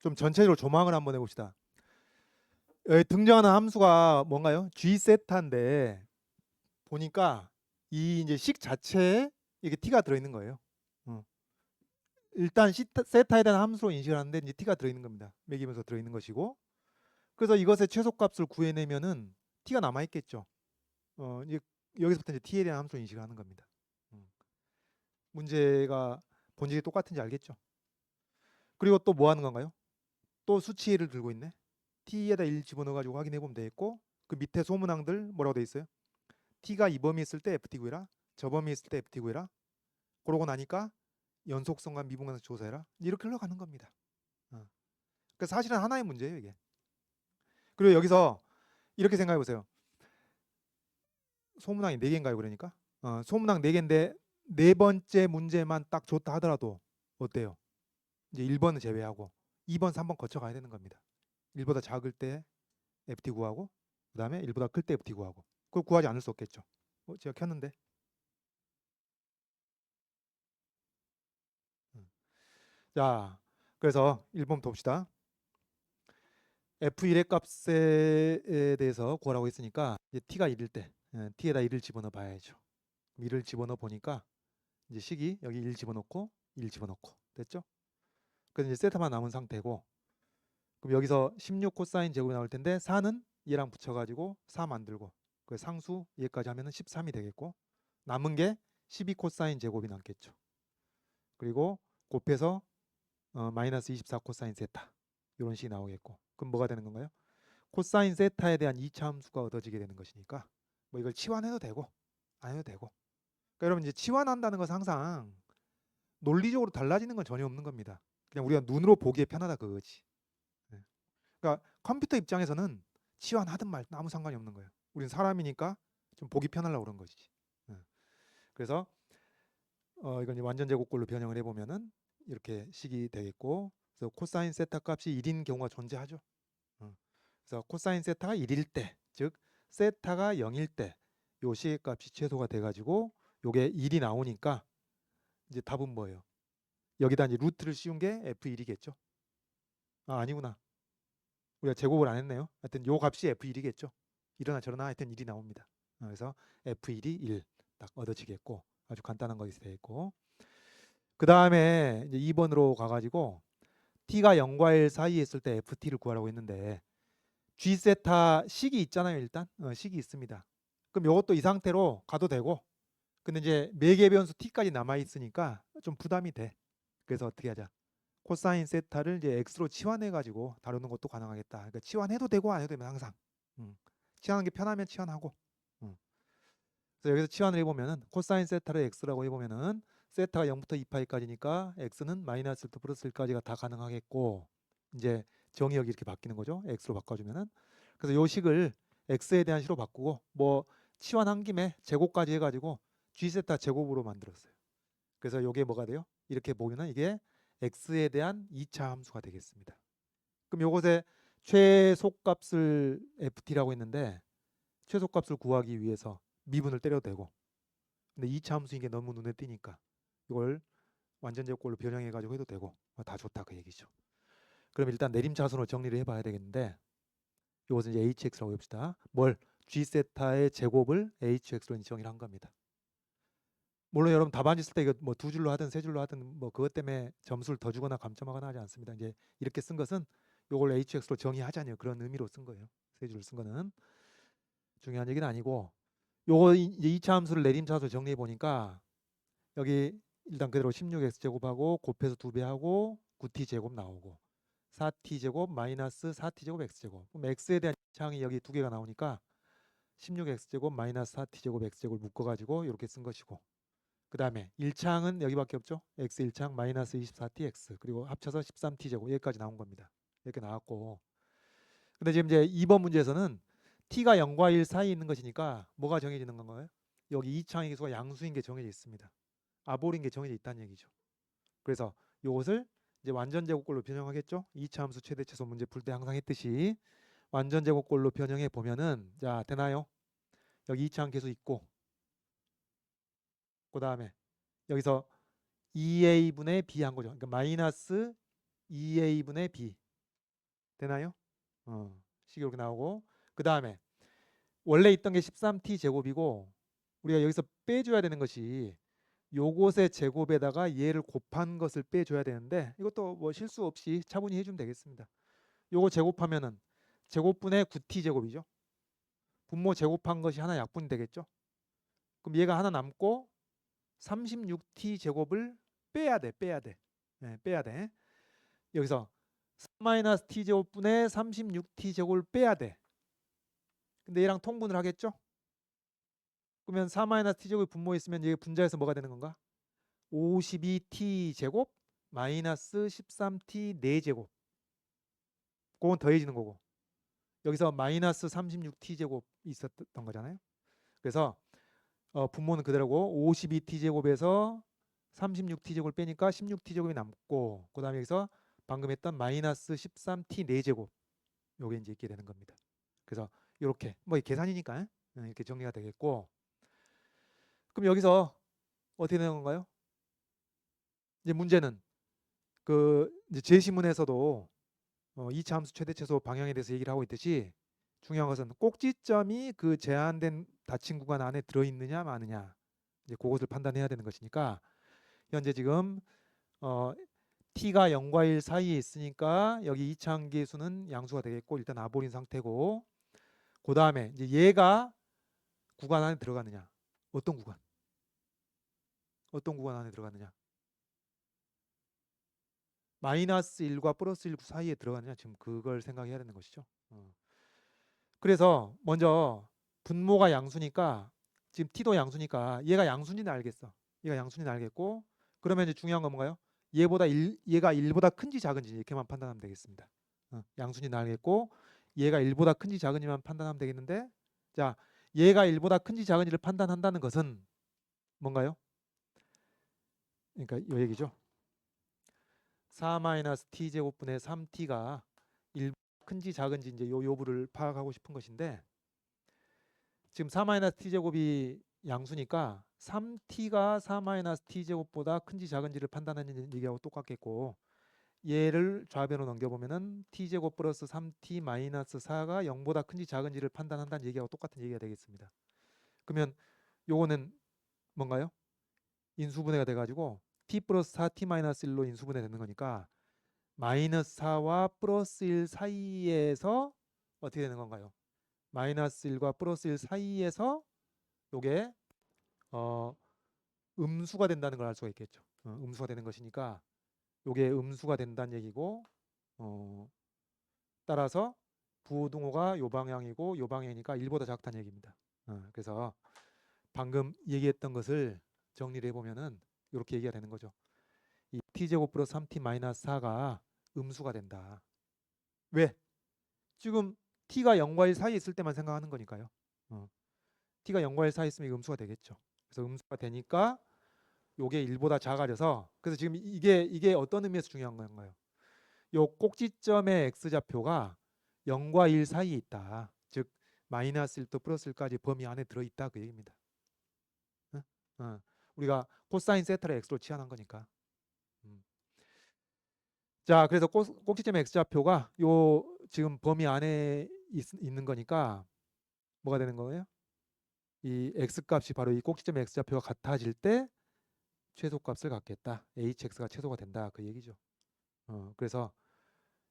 좀 전체적으로 조망을 한번 해봅시다. 등장하는 함수가 뭔가요? g 세타인데 보니까 이 이제 식 자체에 이게 t가 들어있는 거예요. 어. 일단 세타에 대한 함수로 인식을 하는데 이제 t가 들어있는 겁니다. 매기면서 들어있는 것이고 그래서 이것의 최소값을 구해내면은 t가 남아 있겠죠. 어, 이제 여기서부터 이제 t에 대한 함수로 인식을 하는 겁니다. 음. 문제가 본질이 똑같은지 알겠죠? 그리고 또 뭐 하는 건가요? 또 수치를 들고 있네. t에다 1 집어넣어 가지고 확인해 보면 되겠고 그 밑에 소문항들 뭐라고 돼 있어요? t가 이 범위 있을 때 ft 구해라. 저 범위 있을 때 ft 구해라. 그러고 나니까 연속성과 미분관수 조사해라. 이렇게 흘러가는 겁니다. 어. 그 사실은 하나의 문제예요, 이게. 그리고 여기서 이렇게 생각해 보세요. 소문항이 4개인가요, 그러니까? 어, 소문항 4개인데 네 번째 문제만 딱 좋다 하더라도 어때요? 이제 1번은 제외하고 2번, 3번 거쳐 가야 되는 겁니다. 1보다 작을 때 FT 구하고 그 다음에 1보다 클 때 FT 구하고 그걸 구하지 않을 수 없겠죠. 어, 제가 켰는데. 음. 자, 그래서 1번 봅시다. F1의 값에 대해서 구하라고 했으니까 이제 t가 1일 때 예, t에다 1을 집어넣어 봐야죠. 1을 집어넣어 보니까 이제 식이 여기 1 집어넣고 1 집어넣고 됐죠? 그래서 이제 세타만 남은 상태고 그럼 여기서 16 코사인 제곱이 나올 텐데 4는 얘랑 붙여가지고 4 만들고 그 상수 얘까지 하면은 13이 되겠고 남은 게 12 코사인 제곱이 남겠죠. 그리고 곱해서 어, 마이너스 24 코사인 세타 이런 식이 나오겠고 그럼 뭐가 되는 건가요? 코사인 세타에 대한 2차 함수가 얻어지게 되는 것이니까 뭐 이걸 치환해도 되고 안 해도 되고 그러니까 여러분 이제 치환한다는 것은 항상 논리적으로 달라지는 건 전혀 없는 겁니다. 그냥 우리가 눈으로 보기에 편하다 그거지. 네. 그러니까 컴퓨터 입장에서는 치환 하든 말든 아무 상관이 없는 거예요. 우리는 사람이니까 좀 보기 편하려고 그런 것이지. 네. 그래서 어, 이건 완전 제곱꼴로 변형을 해보면은 이렇게 식이 되겠고 그래서 코사인 세타 값이 1인 경우가 존재하죠. 어. 그래서 코사인 세타가 1일 때, 즉 세타가 0일 때요 식의 값이 최소가 돼가지고 요게 1이 나오니까 이제 답은 뭐예요? 여기다 이제 루트를 씌운 게 f1이겠죠. 아 아니구나. 우리가 제곱을 안 했네요. 하여튼 요 값이 f1이겠죠. 이러나 저러나 하여튼 1이 나옵니다. 어, 그래서 f1이 1 딱 얻어지겠고 아주 간단한 것이 되겠고 그 다음에 이제 2번으로 가가지고 t가 0과 1 사이에 있을 때 ft를 구하라고 했는데 g 세타 식이 있잖아요 일단 어, 식이 있습니다. 그럼 이것도 이 상태로 가도 되고 근데 이제 매개 변수 t까지 남아 있으니까 좀 부담이 돼. 그래서 어떻게 하자? 코사인 세타를 이제 x로 치환해 가지고 다루는 것도 가능하겠다. 그러니까 치환해도 되고 안 해도 되면 항상 음. 치환하는 게 편하면 치환하고. 음. 그래서 여기서 치환을 해보면은 코사인 세타를 x라고 해보면은 세타가 0부터 2파이까지니까 x는 마이너스 1부터 플러스 1까지가 다 가능하겠고 이제 정의역이 이렇게 바뀌는 거죠. x로 바꿔주면은 그래서 요 식을 x에 대한 식으로 바꾸고 뭐 치환한 김에 제곱까지 해가지고 g 세타 제곱으로 만들었어요. 그래서 요게 뭐가 돼요? 이렇게 보면은 이게 x에 대한 2차 함수가 되겠습니다. 그럼 요것의 최소값을 ft라고 했는데 최소값을 구하기 위해서 미분을 때려도 되고 근데 2차 함수인 게 너무 눈에 띄니까 이걸 완전 제곱꼴로 변형해 가지고 해도 되고 어, 다 좋다 그 얘기죠. 그럼 일단 내림차순으로 정리를 해봐야 되겠는데 이것은 이제 hx라고 해봅시다. 뭘 g 세타의 제곱을 hx로 정의를 한 겁니다. 물론 여러분 답안지 쓸때 이거 뭐 두 줄로 하든 세 줄로 하든 뭐 그것 때문에 점수를 더 주거나 감점하거나 하지 않습니다. 이제 이렇게 쓴 것은 요걸 hx로 정의하자니 그런 의미로 쓴 거예요. 세 줄을 쓴 거는 중요한 얘기는 아니고 요거 이- 이제 2차 함수를 내림차순으로 정리해 보니까 여기 일단 그대로 16x 제곱하고 곱해서 두 배 하고 9t 제곱 나오고 4t 제곱 마이너스 4t 제곱 x 제곱 그럼 x에 대한 창이 여기 두 개가 나오니까 16x 제곱 마이너스 4t 제곱 x 제곱을 묶어 가지고 이렇게 쓴 것이고 그 다음에 1창은 여기밖에 없죠? X 1창 마이너스 24t x 그리고 합쳐서 13t 제곱. 여기까지 나온 겁니다. 이렇게 나왔고. 근데 지금 이제 2번 문제에서는 t가 0과 1 사이에 있는 것이니까 뭐가 정해지는 건가요? 여기 2창의 기수가 양수인 게 정해져 있습니다. 아볼인 게 정해져 있다는 얘기죠. 그래서 이것을 이제 완전 제곱꼴로 변형하겠죠. 2차 함수 최대 최소 문제 풀 때 항상 했듯이 완전 제곱꼴로 변형해 보면은 자 되나요? 여기 2차 함계수 있고 그 다음에 여기서 2a분의 b 한 거죠. 그러니까 마이너스 2a분의 b 되나요? 어, 식이 이렇게 나오고 그 다음에 원래 있던 게 13t 제곱이고 우리가 여기서 빼줘야 되는 것이 요것의 제곱에다가 얘를 곱한 것을 빼줘야 되는데 이것도 뭐 실수 없이 차분히 해주면 되겠습니다. 요거 제곱하면은 제곱분의 9t 제곱이죠. 분모 제곱한 것이 하나 약분이 되겠죠. 그럼 얘가 하나 남고 36t 제곱을 빼야 돼, 빼야 돼, 네, 빼야 돼. 여기서 3 t 제곱분의 36t 제곱을 빼야 돼. 근데 얘랑 통분을 하겠죠? 그러면 4 t 제곱이 분모에 있으면 얘 분자에서 뭐가 되는 건가? 52t 제곱 마이너스 13t 4제곱. 그건 더해지는 거고. 여기서 마이너스 36t 제곱 있었던 거잖아요. 그래서 어, 분모는 그대로고 52t 제곱에서 36t 제곱을 빼니까 16t 제곱이 남고 그 다음에 여기서 방금 했던 마이너스 13t 4제곱 요게 이제 있게 되는 겁니다. 그래서 이렇게 뭐 계산이니까 예, 이렇게 정리가 되겠고 그럼 여기서 어떻게 되는 건가요? 이제 문제는 그 제시문에서도 어, 2차 함수 최대 최소 방향에 대해서 얘기를 하고 있듯이 중요한 것은 꼭지점이 그 제한된 닫힌 구간 안에 들어 있느냐 마느냐. 이제 그것을 판단해야 되는 것이니까 현재 지금 어, t가 0과 1 사이에 있으니까 여기 2차 한계수는 양수가 되겠고 일단 아볼인 상태고 그 다음에 이제 얘가 구간 안에 들어가느냐. 어떤 구간? 어떤 구간 안에 들어가느냐? 마이너스 1과 플러스 1 사이에 들어가느냐. 지금 그걸 생각해야 되는 것이죠. 어. 그래서 먼저 분모가 양수니까 지금 t도 양수니까 얘가 양수인지는 알겠어. 얘가 양수인지는 알겠고 그러면 이제 중요한 건 뭔가요? 얘보다 1, 얘가 1보다 큰지 작은지 이렇게만 판단하면 되겠습니다. 어, 양수인지는 알겠고 얘가 1보다 큰지 작은지만 판단하면 되겠는데 자 얘가 1보다 큰지 작은지를 판단한다는 것은 뭔가요? 그러니까 이 얘기죠. 4-t 제곱분의 3t가 1 큰지 작은지 이제 요 요부를 파악하고 싶은 것인데 지금 4-t 제곱이 양수니까 3t가 4-t 제곱보다 큰지 작은지를 판단하는 얘기하고 똑같겠고 얘를 좌변으로 넘겨보면은 t 제곱 플러스 3t 마이너스 4가 0보다 큰지 작은지를 판단한다는 얘기하고 똑같은 얘기가 되겠습니다. 그러면 요거는 뭔가요? 인수분해가 돼가지고 t 플러스 4t 마이너스 1로 인수분해 되는 거니까 마이너스 4와 플러스 1 사이에서 어떻게 되는 건가요? 마이너스 1과 플러스 1 사이에서 요게 어 음수가 된다는 걸 알 수가 있겠죠. 어, 음수가 되는 것이니까 요게 음수가 된다는 얘기고 어 따라서 부호등호가 요 방향이고 요 방향이니까 1보다 작다는 얘기입니다. 어, 그래서 방금 얘기했던 것을 정리를 해보면은 이렇게 얘기가 되는 거죠. 이 t제곱 플러스 3t 마이너스 4가 음수가 된다. 왜? 지금 t가 0과 1 사이에 있을 때만 생각하는 거니까요. 어. t가 0과 1 사이에 있으면 음수가 되겠죠. 그래서 음수가 되니까 요게 1보다 작아져서 그래서 지금 이게 이게 어떤 의미에서 중요한 건가요? 요 꼭지점의 x좌표가 0과 1 사이에 있다. 즉 마이너스 1도 플러스 1까지 범위 안에 들어 있다 그 얘기입니다. 어? 어. 우리가 코사인 세타를 x로 치환한 거니까. 음. 자, 그래서 꼭, 꼭지점의 x좌표가 요 지금 범위 안에 있, 있는 거니까 뭐가 되는 거예요? 이 x값이 바로 이 꼭지점의 x좌표가 같아질 때 최소값을 갖겠다. hx가 최소가 된다. 그 얘기죠. 어, 그래서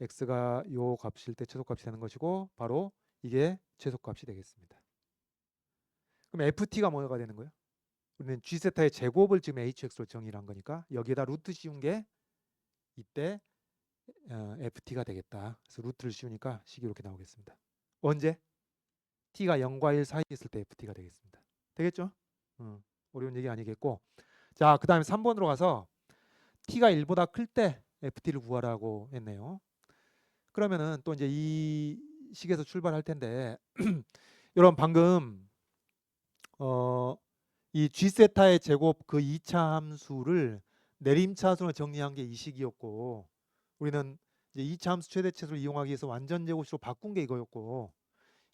x가 요 값일 때 최소값이 되는 것이고 바로 이게 최소값이 되겠습니다. 그럼 ft가 뭐가 되는 거예요? 우리는 g 세타의 제곱을 지금 hx로 정의를 한 거니까 여기에다 루트 씌운 게 이때 어, ft가 되겠다. 그래서 루트를 씌우니까 식이 이렇게 나오겠습니다. 언제? t가 0과 1 사이에 있을 때 ft가 되겠습니다. 되겠죠? 어, 어려운 얘기 아니겠고 자, 그 다음에 3번으로 가서 t가 1보다 클 때 ft를 구하라고 했네요. 그러면은 또 이제 이 식에서 출발할 텐데 여러분 방금 어, 이 g 세타의 제곱 그 2차 함수를 내림차순으로 정리한 게 이 식이었고 우리는 이제 2차 함수 최대 최소를 이용하기 위해서 완전 제곱식으로 바꾼 게 이거였고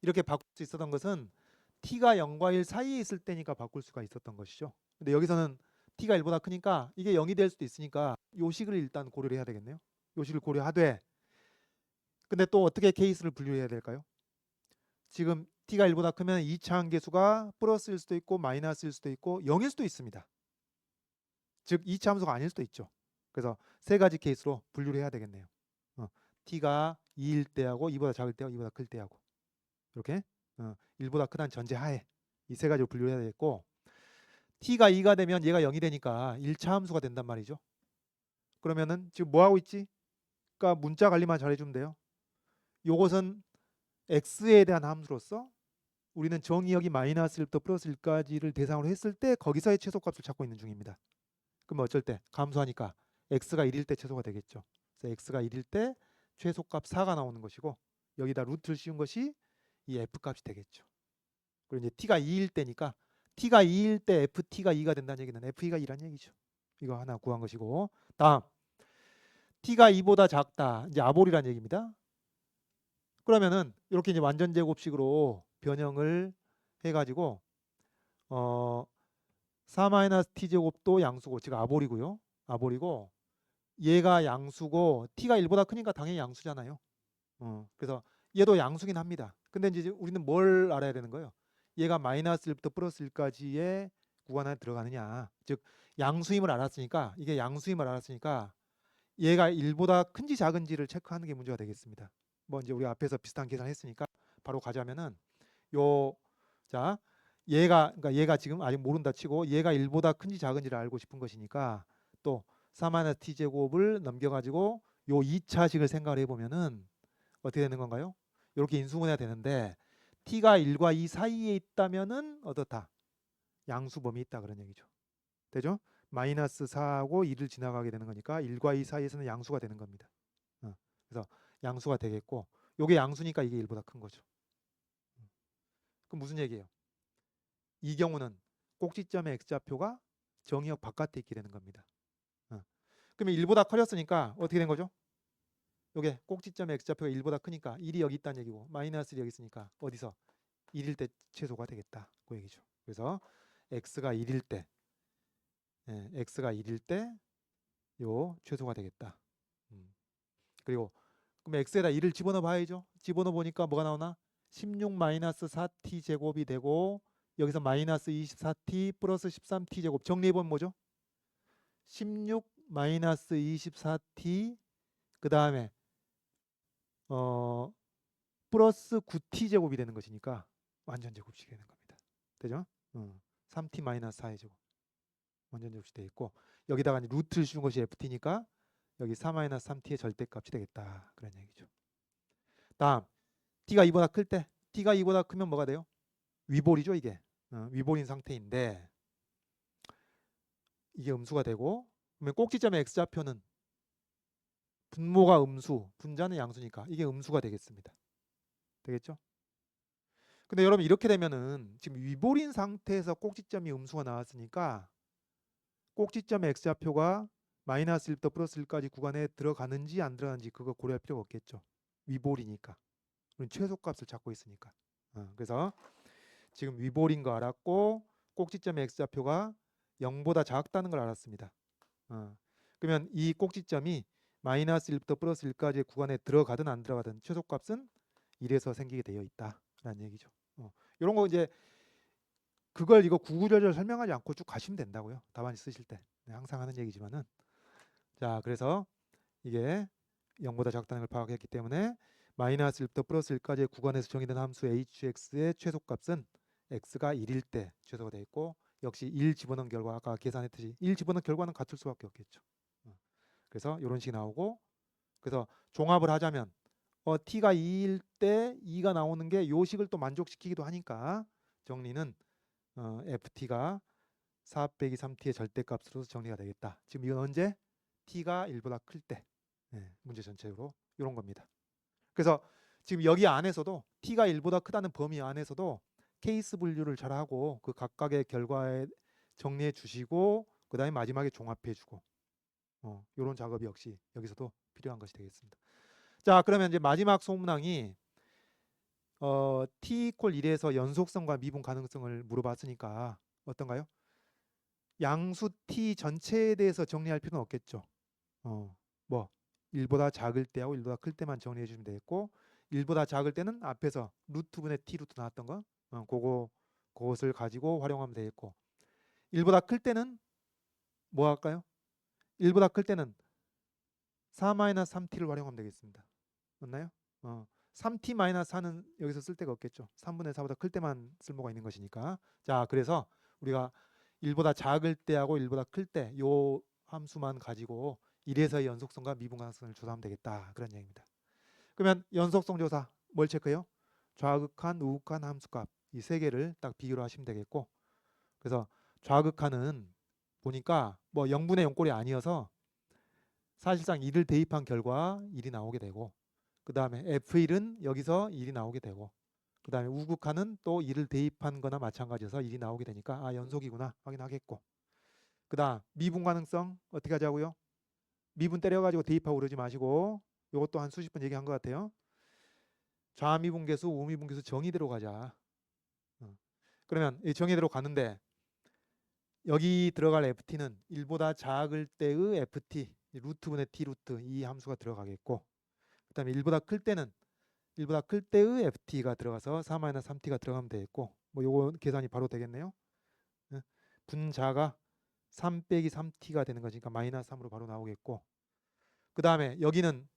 이렇게 바꿀 수 있었던 것은 t가 0과 1 사이에 있을 때니까 바꿀 수가 있었던 것이죠. 근데 여기서는 t가 1보다 크니까 이게 0이 될 수도 있으니까 요 식을 일단 고려를 해야 되겠네요. 요 식을 고려하되 근데 또 어떻게 케이스를 분류해야 될까요? 지금 t가 1보다 크면 2차 함계수가 플러스일 수도 있고 마이너스일 수도 있고 0일 수도 있습니다. 즉 2차 함수가 아닐 수도 있죠. 그래서 세 가지 케이스로 분류를 해야 되겠네요. 어, t가 2일 때하고 2보다 작을 때하고 2보다 클 때하고 이렇게 어, 1보다 크다는 전제하에 이 세 가지로 분류해야 되겠고 t가 2가 되면 얘가 0이 되니까 1차 함수가 된단 말이죠. 그러면은 지금 뭐 하고 있지? 그러니까 문자 관리만 잘해주면 돼요. 요것은 x에 대한 함수로서 우리는 정의역이 마이너스 1부터 플러스 1까지를 대상으로 했을 때 거기서의 최소값을 찾고 있는 중입니다. 그럼 어쩔 때 감소하니까 x가 1일 때 최소가 되겠죠. 그래서 x가 1일 때 최소값 4가 나오는 것이고 여기다 루트를 씌운 것이 이 f 값이 되겠죠. 그리고 이제 t가 2일 때니까 t가 2일 때 ft가 2가 된다는 얘기는 f2가 2란 얘기죠. 이거 하나 구한 것이고 다음 t가 2보다 작다. 이제 아볼이란 얘기입니다. 그러면은 이렇게 이제 완전 제곱식으로 변형을 해 가지고 어 4-t 제곱도 양수고 지금 아볼이고요. 아볼이고 얘가 양수고 t가 1보다 크니까 당연히 양수잖아요. 어, 그래서 얘도 양수긴 합니다. 근데 이제 우리는 뭘 알아야 되는 거예요? 얘가 마이너스 1부터 플러스 1까지의 구간 안에 들어가느냐. 즉 양수임을 알았으니까 이게 양수임을 알았으니까 얘가 1보다 큰지 작은지를 체크하는 게 문제가 되겠습니다. 뭐 이제 우리 앞에서 비슷한 계산했으니까 바로 가자면은 요 자 얘가 그러니까 얘가 지금 아직 모른다 치고 얘가 1보다 큰지 작은지를 알고 싶은 것이니까 또 4-t 제곱을 넘겨 가지고 요 2차식을 생각을 해 보면은 어떻게 되는 건가요? 이렇게 인수분해가 되는데 t가 1과 2 사이에 있다면은 어떻다? 양수 범위 있다 그런 얘기죠. 되죠? 마이너스 4하고 2를 지나가게 되는 거니까 1과 2 사이에서는 양수가 되는 겁니다. 어, 그래서 양수가 되겠고 요게 양수니까 이게 1보다 큰 거죠. 음. 그럼 무슨 얘기예요? 이 경우는 꼭지점의 x좌표가 정의역 바깥에 있게 되는 겁니다. 어. 그러면 1보다 커졌으니까 어떻게 된 거죠? 요게 꼭지점의 x좌표가 1보다 크니까 1이 여기 있다는 얘기고 마이너스 1이 여기 있으니까 어디서 1일 때 최소가 되겠다. 그 얘기죠. 그래서 x가 1일 때 예, x가 1일 때 요 최소가 되겠다. 음. 그리고 그럼 x에다 1을 집어넣어 봐야죠. 집어넣어 보니까 뭐가 나오나? 16 마이너스 4t 제곱이 되고 여기서 마이너스 24t 플러스 13t 제곱 정리해 보면 뭐죠? 16 마이너스 24t 그 다음에 어 플러스 9t 제곱이 되는 것이니까 완전 제곱식이 되는 겁니다. 되죠? 어, 3t 마이너스 4의 제곱 완전 제곱식 되어 있고 여기다가 루트를 씌운 것이 ft니까 여기 4-3t의 절대값이 되겠다 그런 얘기죠. 다음 t가 2보다 클 때 t가 2보다 크면 뭐가 돼요? 위볼이죠 이게 어, 위볼인 상태인데 이게 음수가 되고 그러면 꼭지점의 x좌표는 분모가 음수, 분자는 양수니까 이게 음수가 되겠습니다. 되겠죠? 근데 여러분 이렇게 되면은 지금 위볼인 상태에서 꼭지점이 음수가 나왔으니까 꼭지점의 x좌표가 마이너스 1부터 플러스 1까지 구간에 들어가는지 안 들어가는지 그거 고려할 필요가 없겠죠. 위볼이니까. 우리 최소값을 찾고 있으니까. 어, 그래서 지금 위볼인 거 알았고 꼭지점의 x좌표가 0보다 작다는 걸 알았습니다. 어, 그러면 이 꼭지점이 마이너스 1부터 플러스 1까지의 구간에 들어가든 안 들어가든 최소값은 1에서 생기게 되어 있다라는 얘기죠. 어, 이런 거 이제 그걸 이거 구구절절 설명하지 않고 쭉 가시면 된다고요. 답안 쓰실 때 네, 항상 하는 얘기지만은 자 그래서 이게 0보다 작다는 걸 파악했기 때문에 마이너스 1부터 플러스 1까지의 구간에서 정의된 함수 hx의 최소값은 x가 1일 때 최소가 되어 있고 역시 1 집어넣은 결과 아까 계산했듯이 1 집어넣은 결과는 같을 수밖에 없겠죠. 어, 그래서 이런 식이 나오고 그래서 종합을 하자면 어, t가 2일 때 2가 나오는 게 요식을 또 만족시키기도 하니까 정리는 어, ft가 4 빼기 3t의 절대값으로 정리가 되겠다. 지금 이건 언제? t가 1보다 클 때. 네, 문제 전체로 이런 겁니다. 그래서 지금 여기 안에서도 t가 1보다 크다는 범위 안에서도 케이스 분류를 잘 하고 그 각각의 결과에 정리해 주시고 그다음에 마지막에 종합해 주고 어, 이런 작업이 역시 여기서도 필요한 것이 되겠습니다. 자, 그러면 이제 마지막 소문항이 어, t 이퀄 1에서 연속성과 미분 가능성을 물어봤으니까 어떤가요? 양수 t 전체에 대해서 정리할 필요는 없겠죠. 어, 뭐 1보다 작을 때하고 1보다 클 때만 정리해 주시면 되겠고 1보다 작을 때는 앞에서 루트분의 t 루트 나왔던 거 어, 그거 그것을 가지고 활용하면 되겠고 1보다 클 때는 뭐 할까요? 1보다 클 때는 4-3t를 활용하면 되겠습니다. 맞나요? 어, 3t-4는 여기서 쓸 데가 없겠죠. 3분의 4보다 클 때만 쓸모가 있는 것이니까. 자, 그래서 우리가 1보다 작을 때하고 1보다 클 때 요 함수만 가지고 1에서의 연속성과 미분가능성을 조사하면 되겠다. 그런 얘기입니다. 그러면 연속성 조사 뭘 체크해요? 좌극한, 우극한 함수값 이 세 개를 딱 비교를 하시면 되겠고 그래서 좌극한은 보니까 뭐 0분의 0꼴이 아니어서 사실상 1을 대입한 결과 1이 나오게 되고 그 다음에 F1은 여기서 1이 나오게 되고 그 다음에 우극한은 또 1을 대입한 거나 마찬가지여서 1이 나오게 되니까 아 연속이구나 확인하겠고 그 다음 미분 가능성 어떻게 하자고요? 미분 때려가지고 대입하고 그러지 마시고 이것도 한 수십 번 얘기한 것 같아요. 좌미분계수, 우미분계수 정의대로 가자. 어. 그러면 이 정의대로 가는데 여기 들어갈 ft는 1보다 작을 때의 ft 루트분의 t 루트 이 함수가 들어가겠고 그 다음에 1보다 클 때는 1보다 클 때의 ft가 들어가서 4-3t가 들어가면 되겠고 뭐 요거 계산이 바로 되겠네요. 예. 분자가 3 빼기 3t가 되는 거니까 마이너스 3으로 바로 나오겠고 그 다음에 여기는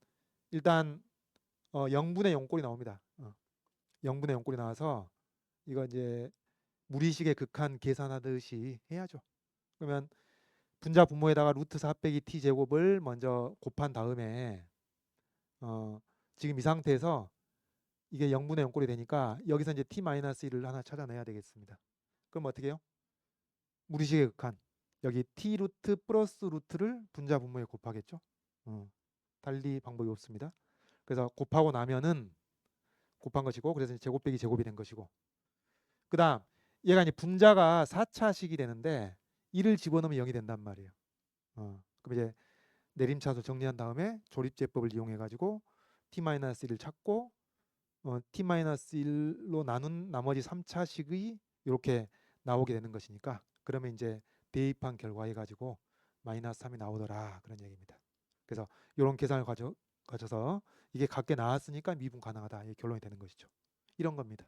일단 어 0분의 0꼴이 나옵니다. 어. 0분의 0꼴이 나와서 이거 이제 무리식의 극한 계산하듯이 해야죠. 그러면 분자 분모에다가 루트 4 빼기 t 제곱을 먼저 곱한 다음에 어 지금 이 상태에서 이게 0분의 0꼴이 되니까 여기서 이제 t 마이너스 1을 하나 찾아내야 되겠습니다. 그럼 어떻게 해요? 무리식의 극한 여기 t 루트 플러스 루트를 분자 분모에 곱하겠죠. 어, 달리 방법이 없습니다. 그래서 곱하고 나면은 곱한 것이고 그래서 제곱 빼기 제곱이 된 것이고 그다음 얘가 이제 분자가 4차식이 되는데 1을 집어넣으면 0이 된단 말이에요. 어, 그럼 이제 내림차수 정리한 다음에 조립제법을 이용해 가지고 t-1을 찾고 어, t-1로 나눈 나머지 3차식이 이렇게 나오게 되는 것이니까 그러면 이제 대입한 결과에 가지고 마이너스 3이 나오더라 그런 얘기입니다. 그래서 이런 계산을 가져, 가져서 이게 같게 나왔으니까 미분 가능하다 이 결론이 되는 것이죠. 이런 겁니다.